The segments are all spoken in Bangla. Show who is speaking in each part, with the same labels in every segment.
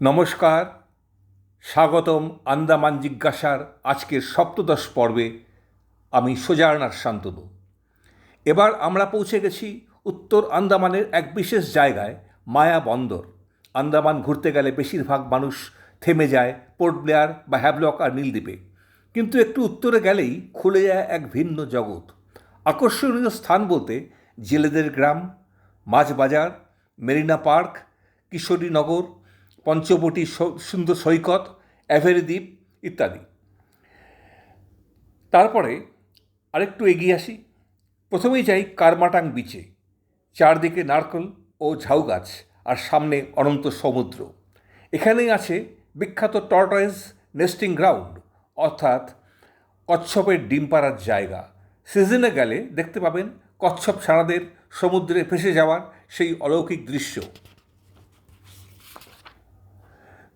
Speaker 1: নমস্কার, স্বাগতম আন্দামান জিজ্ঞাসার আজকের সপ্তদশ পর্বে, আমি সোজারনার শান্তনু। এবার আমরা পৌঁছে গেছি উত্তর আন্দামানের এক বিশেষ জায়গায়, মায়া বন্দর। আন্দামান ঘুরতে গেলে বেশিরভাগ মানুষ থেমে যায় পোর্ট ব্লেয়ার বা হ্যাভলক আর নীলদ্বীপে। কিন্তু একটু উত্তরে গেলেই খুলে যায় এক ভিন্ন জগৎ। আকর্ষণীয় স্থান বলতে জেলেদের গ্রাম, মাছ বাজার, মেরিনা পার্ক, কিশোরীনগর পঞ্চবটি সুন্দর সৈকত অ্যাভেরি দ্বীপ ইত্যাদি। তারপরে আরেকটু এগিয়ে আসি। প্রথমেই যাই কারমাটাং বিচে চারদিকে নারকেল ও ঝাউ গাছ আর সামনে অনন্ত সমুদ্র। এখানেই আছে বিখ্যাত টর্টয়েস নেস্টিং গ্রাউন্ড, অর্থাৎ কচ্ছপের ডিম পাড়ার জায়গা সিজনে গেলে দেখতে পাবেন কচ্ছপ ছানাদের সমুদ্রে ভেসে যাওয়ার সেই অলৌকিক দৃশ্য।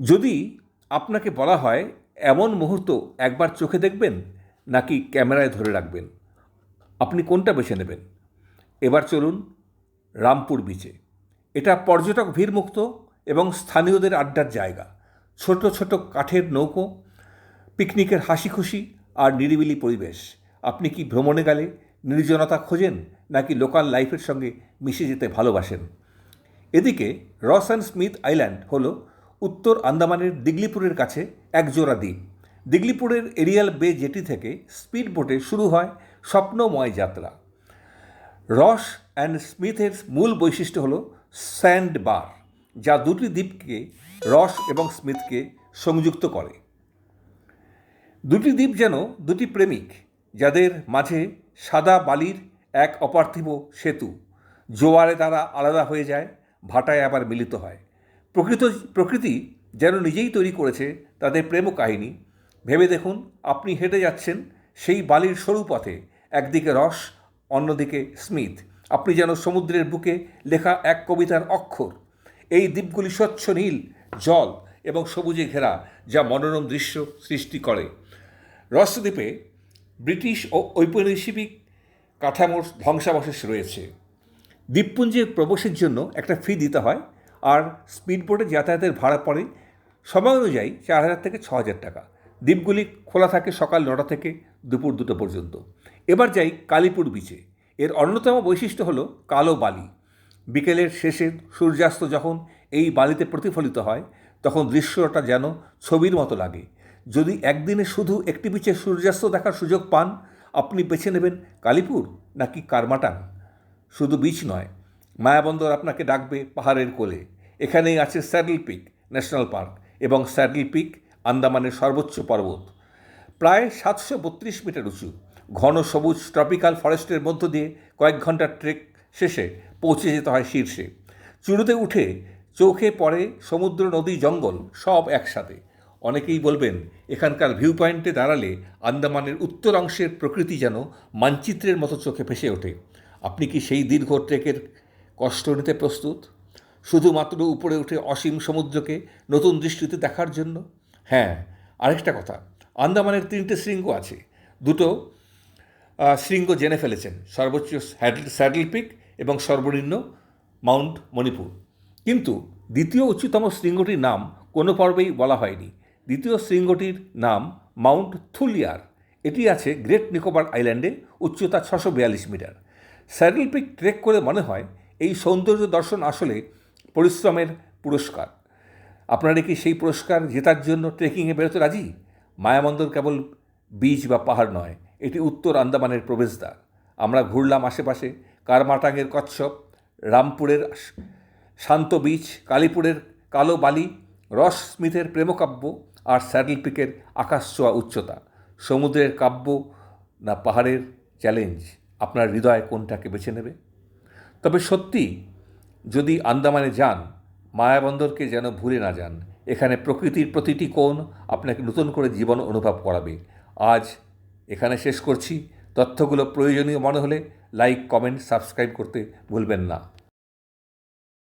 Speaker 1: যদি আপনাকে বলা হয়, এমন মুহূর্ত একবার চোখে দেখবেন, নাকি ক্যামেরায় ধরে রাখবেন? আপনি কোনটা বেছে নেবেন? এবার চলুন রামপুর বিচে এটা পর্যটক ভিড়মুক্ত এবং স্থানীয়দের আড্ডার জায়গা। ছোট ছোট কাঠের নৌকো, পিকনিকের হাসি খুশি আর নিরিবিলি পরিবেশ। আপনি কি ভ্রমণে গেলে নির্জনতা খোঁজেন, নাকি লোকাল লাইফের সঙ্গে মিশে যেতে ভালোবাসেন? এদিকে রস অ্যান্ড স্মিথ আইল্যান্ড হল উত্তর আন্দামানের দিগলিপুরের কাছে একজোড়া দ্বীপ। দিগলিপুরের এরিয়াল বে জেটি থেকে স্পিড বোটে শুরু হয় স্বপ্নময় যাত্রা। রস অ্যান্ড স্মিথের মূল বৈশিষ্ট্য হল স্যান্ড বার যা দুটি দ্বীপকে, রস এবং স্মিথকে সংযুক্ত করে। দুটি দ্বীপ যেন দুটি প্রেমিক, যাদের মাঝে সাদা বালির এক অপার্থিব সেতু, জোয়ারে তারা আলাদা হয়ে যায়, ভাটায় আবার মিলিত হয়। প্রকৃত, প্রকৃতি যেন নিজেই তৈরি করেছে তাদের প্রেম কাহিনী। ভেবে দেখুন, আপনি হেঁটে যাচ্ছেন সেই বালির সরু পথে, একদিকে রস, অন্যদিকে স্মিথ আপনি যেন সমুদ্রের বুকে লেখা এক কবিতার অক্ষর। এই দ্বীপগুলি স্বচ্ছ নীল, জল এবং সবুজে ঘেরা, যা মনোরম দৃশ্য সৃষ্টি করে। রসদ্বীপে ব্রিটিশ ও ঔপনিবেশিক কাঠামোর ধ্বংসাবশেষ রয়েছে। দ্বীপপুঞ্জে প্রবেশের জন্য একটা ফি দিতে হয়। আর স্পিডবোটে যাতায়াতের ভাড়া পড়ে সময় অনুযায়ী চার হাজার থেকে ছ হাজার টাকা। দ্বীপগুলি খোলা থাকে সকাল নটা থেকে দুপুর দুটো পর্যন্ত। এবার যাই কালীপুর বিচে এর অন্যতম বৈশিষ্ট্য হলো কালো বালি। বিকেলের শেষে সূর্যাস্ত যখন এই বালিতে প্রতিফলিত হয়, তখন দৃশ্যটা যেন ছবির মতো লাগে। যদি একদিনে শুধু একটি বিচে সূর্যাস্ত দেখার সুযোগ পান, আপনি বেছে নেবেন কালীপুর নাকি কারমাটাং শুধু বিচ নয় মায়াবন্দর আপনাকে ডাকবে পাহাড়ের কোলে। এখানেই আছে স্যাডেল পিক ন্যাশনাল পার্ক এবং স্যাডেল পিক আন্দামানের সর্বোচ্চ পর্বত। প্রায় সাতশো বত্রিশ মিটার উঁচু। ঘন সবুজ ট্রপিক্যাল ফরেস্টের মধ্য দিয়ে কয়েক ঘণ্টার ট্রেক শেষে পৌঁছে যেতে হয় শীর্ষে। চুরুতে উঠে চোখে পড়ে সমুদ্র, নদী, জঙ্গল সব একসাথে। অনেকেই বলবেন, এখানকার ভিউ পয়েন্টে দাঁড়ালে আন্দামানের উত্তর অংশের প্রকৃতি যেন মানচিত্রের মতো চোখে ভেসে ওঠে। আপনি কি সেই দীর্ঘ ট্রেকের কষ্ট নিতে প্রস্তুত, শুধুমাত্র উপরে উঠে অসীম সমুদ্রকে নতুন দৃষ্টিতে দেখার জন্য? হ্যাঁ আরেকটা কথা, আন্দামানের তিনটে শৃঙ্গ আছে। দুটো শৃঙ্গ জেনে ফেলেছেন, সর্বোচ্চ স্যাডেল স্যাডেল পিক এবং সর্বনিম্ন মাউন্ট মণিপুর। কিন্তু দ্বিতীয় উচ্চতম শৃঙ্গটির নাম কোনো পর্বেই বলা হয়নি। দ্বিতীয় শৃঙ্গটির নাম মাউন্ট থুলিয়ার। এটি আছে গ্রেট নিকোবর আইল্যান্ডে উচ্চতা ছশো বিয়াল্লিশ মিটার। স্যাডেল পিক ট্রেক করে মনে হয় এই সৌন্দর্য দর্শন আসলে পরিশ্রমের পুরস্কার। আপনারা কি সেই পুরস্কার জেতার জন্য ট্রেকিংয়ে বেরোতে রাজি? মায়ামন্দর কেবল বীজ বা পাহাড় নয়, এটি উত্তর আন্দামানের প্রবেশদ্বার। আমরা ঘুরলাম আশেপাশে কারমাটাংয়ের কচ্ছপ, রামপুরের শান্ত বীচ, কালীপুরের কালো বালি, রস স্মিথের প্রেমকাব্য আর স্যাডেল পিকের আকাশ ছোঁয়া উচ্চতা। সমুদ্রের কাব্য না পাহাড়ের চ্যালেঞ্জ? আপনার হৃদয় কোনটাকে বেছে নেবে? তবে সত্যি, যদি আন্দামানে যান, মায়াবন্দরকে যেন ভুলে না যান, এখানে প্রকৃতির প্রতিটি কোণ আপনাকে নতুন করে জীবন অনুভব করাবে। আজ এখানে শেষ করছি। তথ্যগুলো প্রয়োজনীয় মনে হলে লাইক কমেন্ট সাবস্ক্রাইব করতে ভুলবেন না।